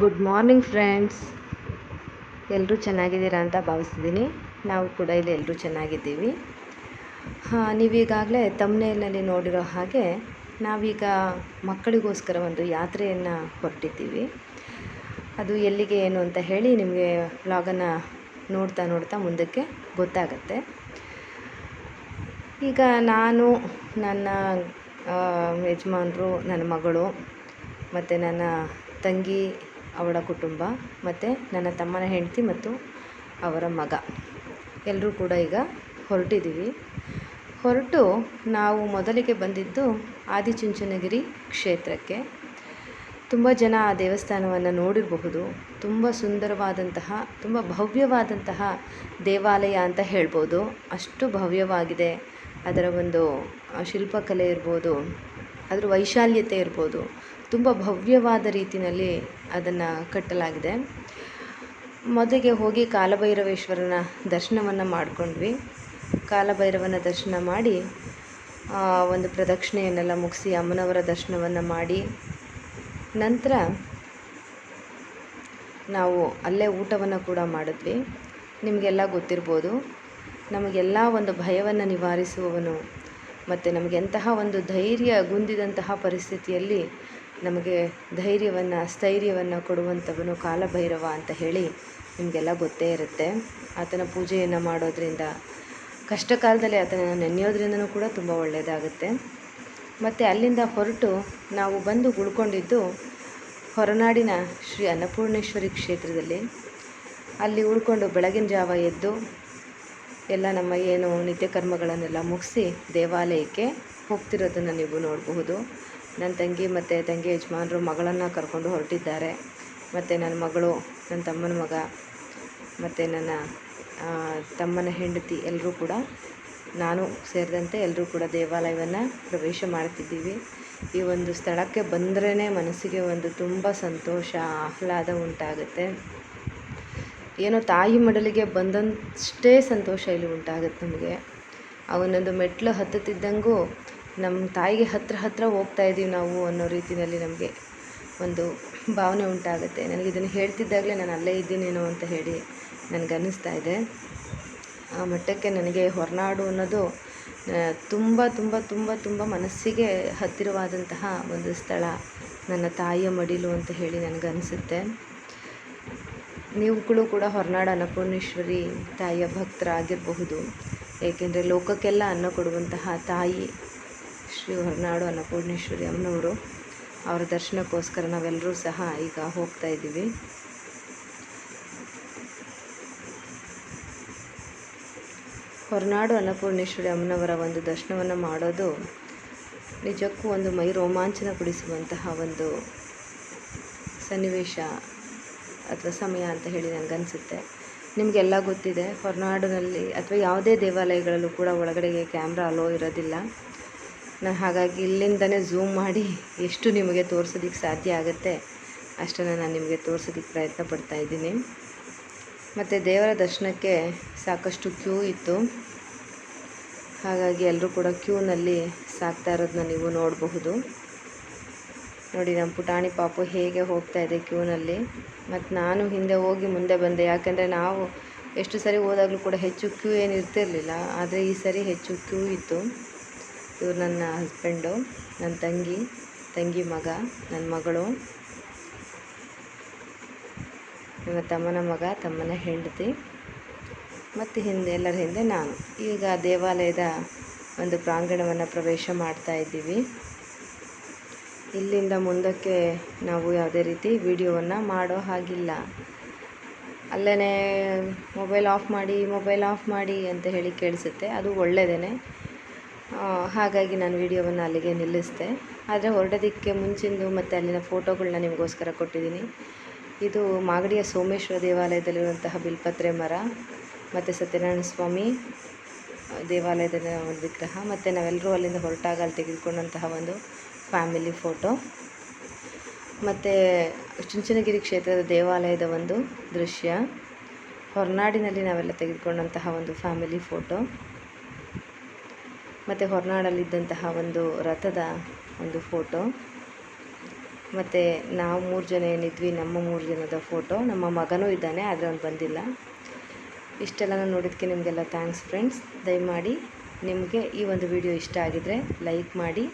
Good morning friends ಎಲ್ಲರೂ ಚೆನ್ನಾಗಿದ್ದೀರಾ ಅಂತ ಭಾವಿಸ್ತಿದ್ದೀನಿ. ನಾವು ಕೂಡ ಇಲ್ಲಿ ಎಲ್ಲರೂ ಚೆನ್ನಾಗಿದ್ದೀವಿ. ಹಾಂ, ನೀವೀಗಾಗಲೇ ತಮ್ಮನೇಲಿನಲ್ಲಿ ನೋಡಿರೋ ಹಾಗೆ ನಾವೀಗ ಮಕ್ಕಳಿಗೋಸ್ಕರ ಒಂದು ಯಾತ್ರೆಯನ್ನು ಹೊರಟಿದ್ದೀವಿ. ಅದು ಎಲ್ಲಿಗೆ ಏನು ಅಂತ ಹೇಳಿ ನಿಮಗೆ ವ್ಲಾಗನ್ನು ನೋಡ್ತಾ ನೋಡ್ತಾ ಮುಂದಕ್ಕೆ ಗೊತ್ತಾಗತ್ತೆ. ಈಗ ನಾನು, ನನ್ನ ಯಜಮಾನರು, ನನ್ನ ಮಗಳು ಮತ್ತು ನನ್ನ ತಂಗಿ ಅವಳ ಕುಟುಂಬ ಮತ್ತು ನನ್ನ ತಮ್ಮನ ಹೆಂಡತಿ ಮತ್ತು ಅವರ ಮಗ. ಎಲ್ಲರೂ ಕೂಡ ಈಗ ಹೊರಟಿದ್ದೀವಿ. ಹೊರಟು ನಾವು ಮೊದಲಿಗೆ ಬಂದಿದ್ದು ಆದಿಚುಂಚನಗಿರಿ ಕ್ಷೇತ್ರಕ್ಕೆ. ತುಂಬ ಜನ ಆ ದೇವಸ್ಥಾನವನ್ನು ನೋಡಿರಬಹುದು. ತುಂಬ ಸುಂದರವಾದಂತಹ, ತುಂಬ ಭವ್ಯವಾದಂತಹ ದೇವಾಲಯ ಅಂತ ಹೇಳ್ಬೋದು. ಅಷ್ಟು ಭವ್ಯವಾಗಿದೆ. ಅದರ ಒಂದು ಶಿಲ್ಪಕಲೆ ಇರ್ಬೋದು. ಅದರ ವೈಶಾಲ್ಯತೆ ಇರ್ಬೋದು. ತುಂಬ ಭವ್ಯವಾದ ರೀತಿಯಲ್ಲಿ ಅದನ್ನು ಕಟ್ಟಲಾಗಿದೆ. ಮೊದಲಿಗೆ ಹೋಗಿ ಕಾಲಭೈರವೇಶ್ವರನ ದರ್ಶನವನ್ನು ಮಾಡಿಕೊಂಡ್ವಿ. ಕಾಲಭೈರವನ ದರ್ಶನ ಮಾಡಿ ಒಂದು ಪ್ರದಕ್ಷಿಣೆಯನ್ನೆಲ್ಲ ಮುಗಿಸಿ ಅಮ್ಮನವರ ದರ್ಶನವನ್ನು ಮಾಡಿ, ನಂತರ ನಾವು ಅಲ್ಲೇ ಊಟವನ್ನು ಕೂಡ ಮಾಡಿದ್ವಿ. ನಿಮಗೆಲ್ಲ ಗೊತ್ತಿರ್ಬೋದು, ನಮಗೆಲ್ಲ ಒಂದು ಭಯವನ್ನು ನಿವಾರಿಸುವವನು ಮತ್ತು ನಮಗೆ ಎಂತಹ ಒಂದು ಧೈರ್ಯ ಗುಂದಿದಂತಹ ಪರಿಸ್ಥಿತಿಯಲ್ಲಿ ನಮಗೆ ಧೈರ್ಯವನ್ನು, ಸ್ಥೈರ್ಯವನ್ನು ಕೊಡುವಂಥವನು ಕಾಲಭೈರವ ಅಂತ ಹೇಳಿ ನಿಮಗೆಲ್ಲ ಗೊತ್ತೇ ಇರುತ್ತೆ. ಆತನ ಪೂಜೆಯನ್ನು ಮಾಡೋದರಿಂದ ಕಷ್ಟ ಕಾಲದಲ್ಲಿ ಆತನ ನೆನೆಯೋದ್ರಿಂದನೂ ಕೂಡ ತುಂಬ ಒಳ್ಳೆಯದಾಗುತ್ತೆ ಮತ್ತು ಅಲ್ಲಿಂದ ಹೊರಟು ನಾವು ಬಂದು ಉಳ್ಕೊಂಡಿದ್ದು ಹೊರನಾಡಿನ ಶ್ರೀ ಅನ್ನಪೂರ್ಣೇಶ್ವರಿ ಕ್ಷೇತ್ರದಲ್ಲಿ. ಅಲ್ಲಿ ಉಳ್ಕೊಂಡು ಬೆಳಗಿನ ಜಾವ ಎದ್ದು ಎಲ್ಲ ನಮ್ಮ ಏನು ನಿತ್ಯ ಕರ್ಮಗಳನ್ನೆಲ್ಲ ಮುಗಿಸಿ ದೇವಾಲಯಕ್ಕೆ ಹೋಗ್ತಿರೋದನ್ನು ನೀವು ನೋಡಬಹುದು. ನನ್ನ ತಂಗಿ ಮತ್ತು ತಂಗಿ ಯಜಮಾನರು ಮಗಳನ್ನು ಕರ್ಕೊಂಡು ಹೊರಟಿದ್ದಾರೆ. ಮತ್ತು ನನ್ನ ಮಗಳು ನನ್ನ ತಮ್ಮನ ಮಗ, ಮತ್ತು ನನ್ನ ತಮ್ಮನ ಹೆಂಡತಿ ಎಲ್ಲರೂ ಕೂಡ ನಾನು ಸೇರಿದಂತೆ ಎಲ್ಲರೂ ಕೂಡ ದೇವಾಲಯವನ್ನು ಪ್ರವೇಶ ಮಾಡ್ತಿದ್ದೀವಿ ಈ ಒಂದು ಸ್ಥಳಕ್ಕೆ ಬಂದ್ರೇ ಮನಸ್ಸಿಗೆ ಒಂದು ತುಂಬ ಸಂತೋಷ, ಆಹ್ಲಾದ ಉಂಟಾಗುತ್ತೆ. ಏನೋ ತಾಯಿ ಮಡಲಿಗೆ ಬಂದಷ್ಟೇ ಸಂತೋಷ ಇಲ್ಲಿ ಉಂಟಾಗುತ್ತೆ ನಮಗೆ. ಆ ಒಂದೊಂದು ಮೆಟ್ಲು ಹತ್ತುತ್ತಿದ್ದಂಗೂ ನಮ್ಮ ತಾಯಿಗೆ ಹತ್ತಿರ ಹತ್ತಿರ ಹೋಗ್ತಾ ಇದ್ದೀವಿ ನಾವು ಅನ್ನೋ ರೀತಿಯಲ್ಲಿ ನಮಗೆ ಒಂದು ಭಾವನೆ ಉಂಟಾಗುತ್ತೆ. ನನಗೆ ಇದನ್ನು ಹೇಳ್ತಿದ್ದಾಗಲೇ ನಾನು ಅಲ್ಲೇ ಇದ್ದೀನೇನೋ ಅಂತ ಹೇಳಿ ನನಗನ್ನಿಸ್ತಾ ಇದೆ. ಆ ಮಟ್ಟಕ್ಕೆ ನನಗೆ ಹೊರನಾಡು ಅನ್ನೋದು ತುಂಬ ತುಂಬ ತುಂಬ ತುಂಬ ಮನಸ್ಸಿಗೆ ಹತ್ತಿರವಾದಂತಹ ಒಂದು ಸ್ಥಳ ನನ್ನ ತಾಯಿಯ ಮಡಿಲು ಅಂತ ಹೇಳಿ ನನಗನ್ನಿಸುತ್ತೆ. ನೀವುಗಳು ಕೂಡ ಹೊರನಾಡು ಅನ್ನಪೂರ್ಣೇಶ್ವರಿ ತಾಯಿಯ ಭಕ್ತರಾಗಿರಬಹುದು. ಏಕೆಂದರೆ ಲೋಕಕ್ಕೆಲ್ಲ ಅನ್ನ ಕೊಡುವಂತಹ ತಾಯಿ ಶ್ರೀ ಹೊರನಾಡು ಅನ್ನಪೂರ್ಣೇಶ್ವರಿ ಅಮ್ಮನವರು. ಅವರ ದರ್ಶನಕ್ಕೋಸ್ಕರ ನಾವೆಲ್ಲರೂ ಸಹ ಈಗ ಹೋಗ್ತಾ ಇದ್ದೀವಿ. ಹೊರನಾಡು ಅನ್ನಪೂರ್ಣೇಶ್ವರಿ ಅಮ್ಮನವರ ಒಂದು ದರ್ಶನವನ್ನು ಮಾಡೋದು ನಿಜಕ್ಕೂ ಒಂದು ಮೈ ರೋಮಾಂಚನಗೊಳಿಸುವಂತಹ ಒಂದು ಸನ್ನಿವೇಶ. ಅಥವಾ ಸಮಯ ಅಂತ ಹೇಳಿ ನನಗನ್ಸುತ್ತೆ ನಿಮಗೆಲ್ಲ ಗೊತ್ತಿದೆ, ಹೊರನಾಡಿನಲ್ಲಿ ಅಥವಾ ಯಾವುದೇ ದೇವಾಲಯಗಳಲ್ಲೂ ಕೂಡ ಒಳಗಡೆಗೆ ಕ್ಯಾಮ್ರಾ ಅಲೋ ಇರೋದಿಲ್ಲ. ನಾನು ಹಾಗಾಗಿ ಇಲ್ಲಿಂದನೇ ಝೂಮ್ ಮಾಡಿ ಎಷ್ಟು ನಿಮಗೆ ತೋರಿಸೋದಕ್ಕೆ ಸಾಧ್ಯ ಆಗುತ್ತೆ, ಅಷ್ಟನ್ನು ನಾನು ನಿಮಗೆ ತೋರಿಸೋದಕ್ಕೆ ಪ್ರಯತ್ನ ಪಡ್ತಾ ಇದ್ದೀನಿ. ಮತ್ತು ದೇವರ ದರ್ಶನಕ್ಕೆ ಸಾಕಷ್ಟು ಕ್ಯೂ ಇತ್ತು. ಹಾಗಾಗಿ ಎಲ್ಲರೂ ಕೂಡ ಕ್ಯೂನಲ್ಲಿ ಸಾಕ್ತಾ ಇರೋದನ್ನ ನೀವು ನೋಡಬಹುದು. ನೋಡಿ, ನಮ್ಮ ಪುಟಾಣಿ ಪಾಪು ಹೇಗೆ ಹೋಗ್ತಾ ಇದೆ ಕ್ಯೂನಲ್ಲಿ. ಮತ್ತು ನಾನು ಹಿಂದೆ ಹೋಗಿ ಮುಂದೆ ಬಂದೆ. ಯಾಕೆಂದರೆ ನಾವು ಎಷ್ಟು ಸರಿ ಹೋದಾಗಲೂ ಕೂಡ ಹೆಚ್ಚು ಕ್ಯೂ ಏನು ಇರ್ತಿರಲಿಲ್ಲ. ಆದರೆ ಈ ಸರಿ ಹೆಚ್ಚು ಕ್ಯೂ ಇತ್ತು. ಇವರು ನನ್ನ ಹಸ್ಬೆಂಡು, ನನ್ನ ತಂಗಿ ತಂಗಿ ಮಗ, ನನ್ನ ಮಗಳು ನನ್ನ ತಮ್ಮನ ಮಗ, ತಮ್ಮನ ಹೆಂಡತಿ, ಮತ್ತು ಹಿಂದೆ, ಎಲ್ಲರ ಹಿಂದೆ ನಾನು. ಈಗ ದೇವಾಲಯದ ಒಂದು ಪ್ರಾಂಗಣವನ್ನು ಪ್ರವೇಶ ಮಾಡ್ತಾ ಇದ್ದೀವಿ. ಇಲ್ಲಿಂದ ಮುಂದಕ್ಕೆ ನಾವು ಯಾವುದೇ ರೀತಿ ವಿಡಿಯೋವನ್ನು ಮಾಡೋ ಹಾಗಿಲ್ಲ. ಅಲ್ಲೇ ಮೊಬೈಲ್ ಆಫ್ ಮಾಡಿ, ಮೊಬೈಲ್ ಆಫ್ ಮಾಡಿ ಅಂತ ಹೇಳಿ ಕೇಳಿಸುತ್ತೆ. ಅದು ಒಳ್ಳೆಯದೇ ಹಾಗಾಗಿ ನಾನು ವಿಡಿಯೋವನ್ನು ಅಲ್ಲಿಗೆ ನಿಲ್ಲಿಸಿದೆ. ಆದರೆ ಹೊರಡೋದಕ್ಕೆ ಮುಂಚಿಂದು ಮತ್ತು ಅಲ್ಲಿನ ಫೋಟೋಗಳನ್ನ ನಿಮಗೋಸ್ಕರ ಕೊಟ್ಟಿದ್ದೀನಿ. ಇದು ಮಾಗಡಿಯ ಸೋಮೇಶ್ವರ ದೇವಾಲಯದಲ್ಲಿರುವಂತಹ ಬಿಲ್ಪತ್ರೆ ಮರ, ಮತ್ತು ಸತ್ಯನಾರಾಯಣ ಸ್ವಾಮಿ ದೇವಾಲಯದ ಒಂದು ವಿಗ್ರಹ, ಮತ್ತು ನಾವೆಲ್ಲರೂ ಅಲ್ಲಿಂದ ಹೊರಟಾಗ ಅಲ್ಲಿ ತೆಗೆದುಕೊಂಡಂತಹ ಒಂದು ಫ್ಯಾಮಿಲಿ ಫೋಟೋ. ಮತ್ತು ಚುಂಚನಗಿರಿ ಕ್ಷೇತ್ರದ ದೇವಾಲಯದ ಒಂದು ದೃಶ್ಯ. ಹೊರನಾಡಿನಲ್ಲಿ ನಾವೆಲ್ಲ ತೆಗೆದುಕೊಂಡಂತಹ ಒಂದು ಫ್ಯಾಮಿಲಿ ಫೋಟೋ. ಮತ್ತು ಹೊರನಾಡಲ್ಲಿದ್ದಂತಹ ಒಂದು ರಥದ ಒಂದು ಫೋಟೋ. ಮತ್ತು ನಾವು ಮೂರು ಜನ ಏನಿದ್ವಿ, ನಮ್ಮ ಮೂರು ಜನದ ಫೋಟೋ. ನಮ್ಮ ಮಗನೂ ಇದ್ದಾನೆ, ಆದರೆ ಅವ್ನು ಬಂದಿಲ್ಲ. ಇಷ್ಟೆಲ್ಲ ನೋಡಿದ್ದಕ್ಕೆ ನಿಮಗೆಲ್ಲ ಥ್ಯಾಂಕ್ಸ್ ಫ್ರೆಂಡ್ಸ್ ದಯಮಾಡಿ ನಿಮಗೆ ಈ ಒಂದು ವಿಡಿಯೋ ಇಷ್ಟ ಆಗಿದರೆ ಲೈಕ್ ಮಾಡಿ.